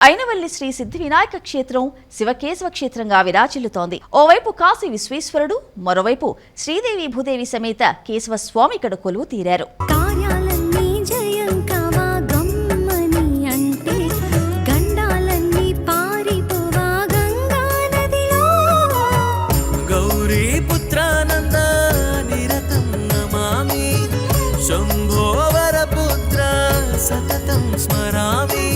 అయినవల్లి శ్రీ సిద్ధి వినాయక క్షేత్రం శివకేశవ క్షేత్రంగా విరాచిల్లుతోంది ఓవైపు కాశీ విశ్వేశ్వరుడు మరోవైపు శ్రీదేవి భూదేవి సమేత కేశవ స్వామి ఇక్కడ కొలువు తీరారు శంభోవరపుత్ర సతతం స్మరామి.